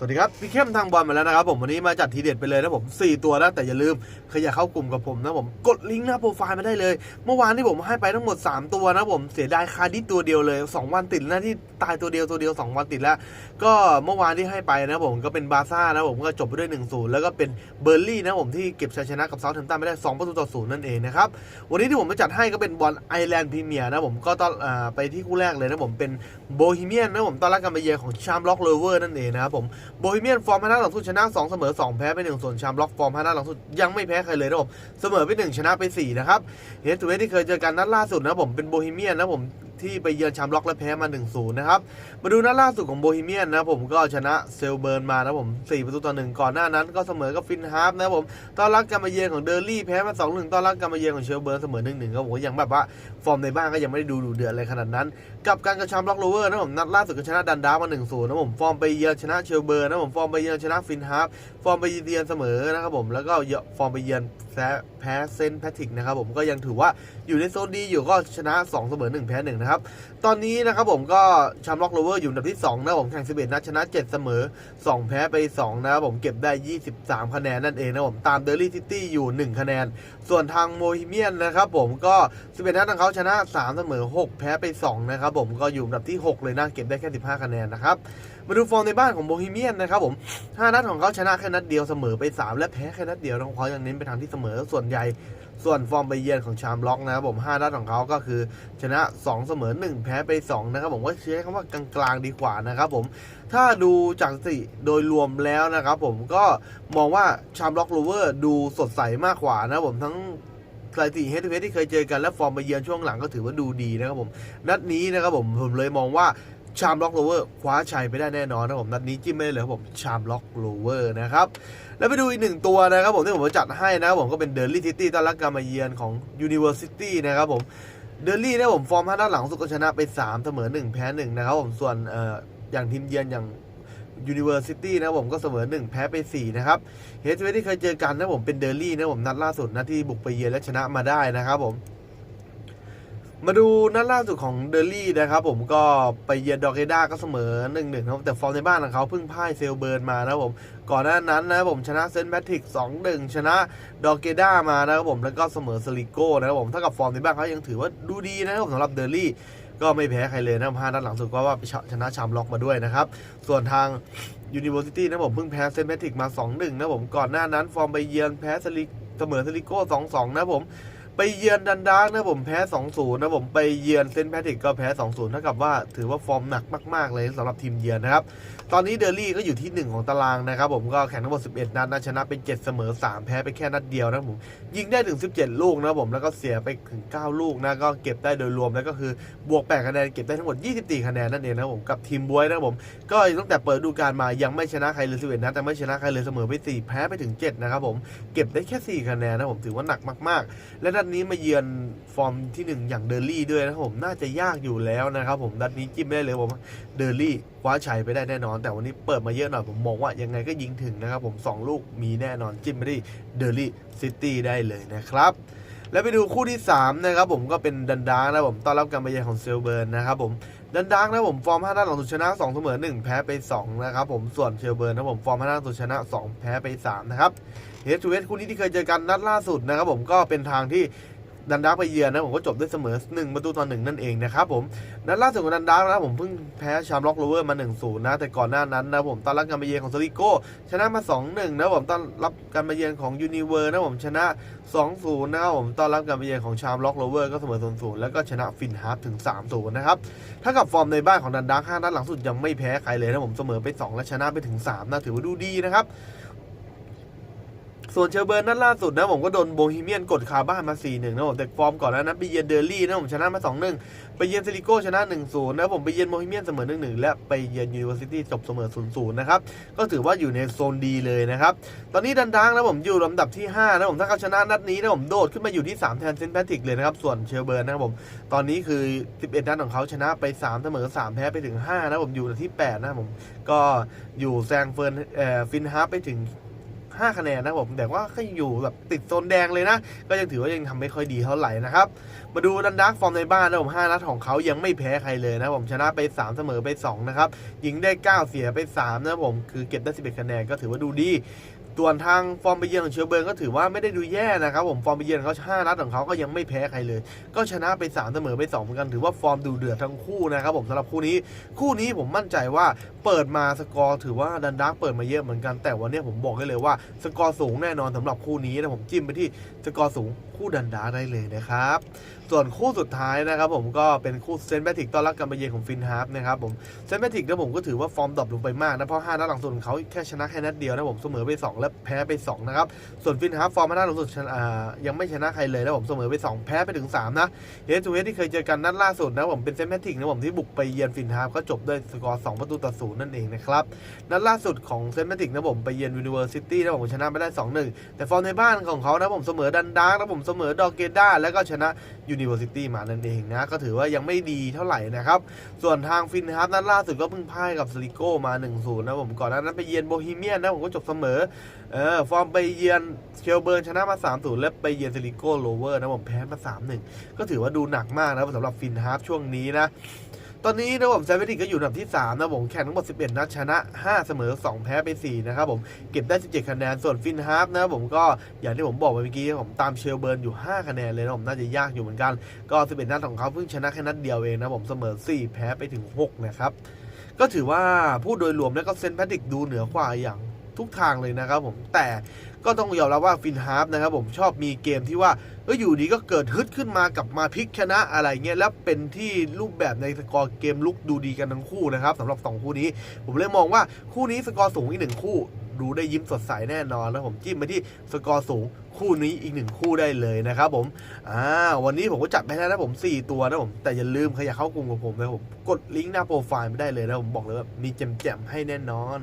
สวัสดีครับ พี่เข้มทางบอลมาแล้วนะครับผมวันนี้มาจัดทีเด็ดไปเลยนะผม 4 ตัวนะแต่อย่าลืมใครอยากเข้ากลุ่มกับผมนะผมกดลิงก์หน้าโปรไฟล์มาได้เลย เมื่อวานที่ผมให้ไปทั้งหมด 3 ตัวนะผมเสียดายคาดิตัวเดียวเลย 2 วันติดนะที่ตายตัวเดียวตัวเดียว 2 วันติดแล้ว ก็เมื่อวานที่ให้ไปนะผมก็เป็นบาซ่านะผมก็จบไปด้วย1นศูนย์แล้วก็เป็นเบอร์ลี่นะผมที่เก็บชัยชนะกับเซาท์แฮมป์ตันไปได้2ประตูต่อศูนย์นั่นเองนะครับวันนี้ที่ผมมาจัดให้ก็เป็นบอลไอแลนด์พรีเมียร์นะผมก็ต้องไปที่คู่แรกเลยนะผมเป็นโบฮีเมียนนะผมตอนรับการมาเยือนของชามล็อกเลเวอร์นั่นเองนะครับผมโบฮีเมียนฟอร์ม5นัดหลังสุดชนะ 2 เสมอ 2 แพ้ไป1ส่วนชามล็อกฟอร์ม5นัดหลังสุดยังไม่แพ้ใครเลยนะผมเสมอไป 1 ชนะไป 4 นะครับเฮดทูเฮดที่เคยเจอกันนัดล่าสุดนะผมเป็นโบฮีเมียนนะผม ที่ไปเยือนชามล็อกและแพ้มา 1-0 นะครับ มาดูนัดล่าสุดของโบฮีเมียนนะผมก็ชนะเซลเบิร์นมานะผม 4 ประตูต่อ 1 ก่อนหน้านั้นก็เสมอกับฟินฮาร์ฟนะผมต้อนรับการมาเยือนของเดอร์ลี่แพ้มา 2-1 ต้อนรับการมาเยือนของเชลเบิร์นเสมอ 1-1ก็ผมก็ยังแบบว่าฟอร์มในบ้านก็ยังไม่ได้ดูดูเดือดอะไรขนาดนั้น กับการกระชับล็อกโลเวอร์นะผมนัดล่าสุดก็ชนะดันดาร์มา1นูนย์นะผมฟอร์มไปเยือนชนะเชลเบิร์นนะผมฟอร์มไปเยือนชนะฟินฮาร์ฟฟอร์มไปเยือนเสมอนะครับผมแล้วก็ฟอร์มไปเยือนแพ้แพ้เซนต์แพทริกนะครับผมก็ยังถือว่าอยู่ในโซนดีอยู่ก็ชนะ 2 เสมอ 1 แพ้ 1 นะครับ ตอนนี้นะครับผมก็ชัมล็อกโลเวอร์อยู่อันดับที่ 2 นะผมแข่ง 11 นัดชนะ 7 เสมอ 2 แพ้ไป 2 นะครับผมเก็บได้ 23 คะแนนนั่นเองนะผมตามเดลี่ซิตี้อยู่ 1 คะแนน ส่วนทางโมฮิเมียนนะครับผมก็ 11 นัดของเขาชนะ 3 เสมอ 6 แพ้ไป 2 นะครับผมก็อยู่อันดับที่ 6 เลยนะเก็บได้แค่ 15 คะแนนนะครับ มาดูฟอร์มในบ้านของโบฮีเมียนนะครับผม5นัดของเขาชนะแค่นัดเดียวเสมอไป 3 และแพ้แค่นัดเดียวของเขายังเน้นไปทางที่เสมอส่วนใหญ่ส่วนฟอร์มไปเยือนของชามล็อกนะครับผม5นัดของเขาก็คือชนะ 2 เสมอ 1 แพ้ไป 2 นะครับผมก็ใช้คำว่ากลางๆดีกว่านะครับผมถ้าดูจากสิโดยรวมแล้วนะครับผมก็มองว่าชามล็อกโรเวอร์ดูสดใสมากกว่านะครับผมทั้งสถิติเฮดทูเฮดที่เคยเจอกันและฟอร์มไปเยือนช่วงหลังก็ถือว่าดูดีนะครับผม นัดนี้นะครับผมผมเลยมองว่า ชามล็อกโรเวอร์คว้าชัยไปได้แน่นอนนะครับผมนัดนี้จิ้มไม่ได้เลยครับผมชามล็อกโรเวอร์นะครับแล้วไปดูอีกหนึ่งตัวนะครับผมที่ผมจัดให้นะครับผมก็เป็นเดอร์ลี่ซิตี้ต้อนรับการมาเยือนของ University นะครับผมเดอร์ลี่เนี่ยผมฟอร์มห้านัดหลังสุดก็ชนะไป 3 เสมอ 1 แพ้ 1 นะครับผมส่วนเอ่ออย่างทีมเยือนอย่าง University นะครับผมก็เสมอ 1 แพ้ไป 4 นะครับเฮดทูเฮดที่เคยเจอกันนะผมเป็นเดอร์ลี่นะผมนัดล่าสุดนะที่บุกไปเยือนและชนะมาได้นะครับผม มาดูนัดล่าสุดของเดลี่นะครับผมก็ไปเยือนดอกเกด้าก็เสมอ1นหนึ่งครับแต่ฟอร์มในบ้านของเขาเพิ่งพ่ายเซลเบิร์นมานะครับผมก่อนหน้านั้นนะครับผมชนะเซนต์แพทริก2 1ชนะดอกเกด้ามานะครับผมแล้วก็เสมอสลิโก้นะครับผมเท่ากับฟอร์มในบ้านเขายังถือว่าดูดีนะครับผมสำหรับเดลี่ก็ไม่แพ้ใครเลยนะครับห้านัดหลังสุดก็ว่าชนะชามล็อกมาด้วยนะครับ ส่วนทาง University นะครับผมเพิ่งแพ้เซนต์แพทริกมา 2 1 นะครับผมก่อนหน้านั้นฟอร์มไปเยือนแพ้สลิเสมอสลิโก้2 2 นะครับผม ไปเยือนดันดาร์กนะผมแพ้ 2-0 นะผมไปเยือนเซนต์แพทริกก็แพ้ 2-0เท่ากับว่าถือว่าฟอร์มหนักมาก ๆ เลยสำหรับทีมเยือนนะครับ ตอนนี้เดอร์ลี่ก็อยู่ที่ 1 ของตารางนะครับผมก็แข่งทั้งหมด 11 นัดนะชนะเป็น7เสมอ 3 แพ้ไปแค่นัดเดียวนะผม ยิงได้ถึง 17 ลูกนะผมแล้วก็เสียไปถึง 9 ลูกนะก็เก็บได้โดยรวมแล้วก็คือบวก 8 คะแนนเก็บได้ทั้งหมด 24 คะแนนนั่นเองนะผมกับทีมบวยนะผมก็ตั้งแต่เปิดดูกาลมายังไม่ชนะใครเลย11นัดแต่ไม่ชนะใครเลยเสมอไป 4 แพ้ไปถึง7นะครับผมเก็บได้แค่ 4 คะแนนนะผมถือว่าหนักมากๆ และนัดนี้นี้มาเยือนฟอร์มที่หนึ่งอย่างเดอร์ลี่ด้วยนะผมน่าจะยากอยู่แล้วนะครับผมนัดนี้จิ้มได้เลยผมเดอร์ลี่คว้าชัยไปได้แน่นอน แต่วันนี้เปิดมาเยอะหน่อยผมมองว่ายังไงก็ยิงถึงนะครับผมสองลูกมีแน่นอนจิ้มไปที่เดอร์ลี่ซิตี้ได้เลยนะครับ แล้วไปดูคู่ที่ 3 นะครับผมก็เป็นดันดาร์กนะผมต้อนรับการมาเยือนของเซลเบิร์นนะครับผมดันดาร์กนะผมฟอร์ม5นัดหลังสุดชนะ2เสมอ1 แพ้ไป2นะครับผมส่วนเชลเบิร์นนะผมฟอร์ม5นัดหลังสุดชนะ 2 แพ้ไป3นะครับเฮดทูเฮดคู่นี้ที่เคยเจอกันนัดล่าสุดนะครับผมก็เป็นทางที่ ดันดาร์กไปเยือนนะผมก็จบด้วยเสมอ1ประตูต่อ1นั่นเองนะครับผมนัดล่าสุดของดันดาร์กนะผมเพิ่งแพ้ชามล็อกโรเวอร์มา1-0นะแต่ก่อนหน้านั้นนะผมต้อนรับการมาเยือนของซริโก้ชนะมา2-1นะผมต้อนรับการมาเยือนของยูนิเวอร์นะผมชนะ2-0นะครับผมต้อนรับการมาเยือนของชามล็อกโรเวอร์ก็เสมอ0-0แล้วก็ชนะฟินฮาร์ฟถึง3-0นะครับถ้ากับฟอร์มในบ้านของดันดาร์ก5นัดหลังสุดยังไม่แพ้ใครเลยนะผมเสมอไป 2 และชนะไปถึง3นะถือว่าดูดีนะครับ ส่วนเชลเบิร์นนัดล่าสุดนะผมก็โดนโบฮีเมียนกดคาบ้านมา 4-1 นะผมแต่ฟอร์มก่อนหน้านั้นไปเยือนเดอร์ลี่นะผมชนะมา 2-1 ไปเยือนเซริโก้ชนะ 1-0 นะผมไปเยือนโบฮีเมียนเสมอ 1-1 และไปเยือนยูนิเวอร์ซิตี้จบเสมอ 0-0 นะครับ ก็ถือว่าอยู่ในโซนดีเลยนะครับ ตอนนี้ดันดังนะผมอยู่ลำดับที่ 5 นะผมถ้าเขาชนะนัดนี้นะผมโดดขึ้นมาอยู่ที่ 3 แทนเซนต์แพทริกเลยนะครับ ส่วนเชลเบิร์นนะครับผมตอนนี้คือ 11 นัดของเขาชนะไป 3 เสมอ 3 แพ้ไปถึง 5 นะผมอยู่ที่ 8 นะผมก็อยู่แซงเฟิร์นเอ่อฟินฮาร์ไปถึง 5 คะแนนนะผมแต่ว่าก็ยังอยู่แบบติดโซนแดงเลยนะ ก็ยังถือว่ายังทำไม่ค่อยดีเท่าไหร่นะครับ มาดูดันดักฟอร์มในบ้านนะผม5นัดของเขายังไม่แพ้ใครเลยนะผมชนะไป 3 เสมอไป2นะครับยิงได้ 9 เสียไป3นะผมคือเก็บได้11คะแนนก็ถือว่าดูดี ส่วนทางฟอร์มไปเยือนของเชลเบิร์นก็ถือว่าไม่ได้ดูแย่นะครับผมฟอร์มไปเยือนเขา5นัดของเขาก็ยังไม่แพ้ใครเลย ก็ชนะไป3เสมอไป2เหมือนกันถือว่าฟอร์มดูเดือดทั้งคู่นะครับผมสำหรับคู่นี้คู่นี้ผมมั่นใจว่าเปิดมาสกอร์ถือว่าดันดักเปิดมาเยอะเหมือนกันแต่วันนี้ผมบอกได้เลยว่าสกอร์สูงแน่นอนสำหรับคู่นี้นะผมจิ้มไปที่สกอร์สูงคู่ดันดักได้เลยนะครับ ส่วนคู่สุดท้ายนะครับผมก็เป็นคู่เซนต์แมทริกต้อนรับการมาเยือนของฟินฮาร์ฟนะครับผมเซนต์แมทริกนะผมก็ถือว่าฟอร์มดรอปลงไปมากนะเพราะ5นัดหลังสุดของเขาแค่ชนะแค่นัดเดียวนะผมเสมอไป2และแพ้ไป 2 นะครับ ส่วนฟินฮาร์ฟฟอร์ม5นัดหลังสุดยังไม่ชนะใครเลยนะผมเสมอไป 2 แพ้ไปถึง 3 นะเฮดทูเฮดที่เคยเจอกันนัดล่าสุดนะผมเป็นเซนต์แมทริกนะผมที่บุกไปเยือนฟินฮาร์ฟก็จบด้วยสกอร์2ประตูต่อศูนย์นั่นเองนะครับนัดล่าสุดของเซนต์แมทริกนะผมไปเยือนยูนิเวอร์ซิตี้นะผมชนะไปได้ 2-1 แต่ฟอร์มในบ้านของเขานะผมเสมอดันดาร์กนะผมเสมอดอเกด้าแล้วก็ชนะ University มานั่นเองนะก็ถือว่ายังไม่ดีเท่าไหร่นะครับส่วนทางฟินฮาร์ฟนัดล่าสุดก็เพิ่งพ่ายกับสลิโก้มา1-0นะผมก่อนหน้านั้นไปเยือนโบฮีเมียนนะผมก็จบเสมอเออฟอร์มไปเยือนเชลเบิร์นชนะมา3-0และไปเยือนสลิโก้โลเวอร์นะผมแพ้มา3-1ก็ถือว่าดูหนักมากนะสำหรับฟินฮาร์ฟช่วงนี้นะ ตอนนี้นะผมแซมเวติกก็อยู่อันดับที่ 3 นะผมแข่งทั้งหมด 11 นัดชนะ 5 เสมอ 2 แพ้ไป 4 นะครับผมเก็บได้ 17 คะแนน ส่วนฟินฮาร์ฟนะผมก็อย่างที่ผมบอกไปเมื่อกี้ผมตามเชลเบิร์นอยู่ 5 คะแนนเลยนะผมน่าจะยากอยู่เหมือนกัน ก็ 11 นัดของเขาเพิ่งชนะแค่นัดเดียวเองนะผมเสมอ 4 แพ้ไปถึง 6 นะครับก็ถือว่าพูดโดยรวมแล้วก็เซนแพทริกดูเหนือกว่าอย่าง ทุกทางเลยนะครับผมแต่ก็ต้องยอมรับว่าฟินฮาร์ฟนะครับผมชอบมีเกมที่ว่าเอออยู่ดีก็เกิดฮึดขึ้นมากลับมาพลิกชนะอะไรเงี้ยแล้วเป็นที่รูปแบบในสกอร์เกมลุกดูดีกันทั้งคู่นะครับสำหรับ 2 คู่นี้ ผมเลยมองว่าคู่นี้สกอร์สูงอีกหนึ่งคู่ดูได้ยิ้มสดใสแน่นอนแล้วผมจิ้มไปที่สกอร์สูงคู่นี้อีกหนึ่งคู่ได้เลยนะครับผมอ่าวันนี้ผมก็จัดไปแล้วนะผม 4 ตัวนะผม แต่อย่าลืมใครอยากเข้ากลุ่มกับผมนะผม กดลิงก์หน้าโปรไฟล์ไม่ได้เลยนะผมบอกเลยว่ามีแจมๆให้แน่นอน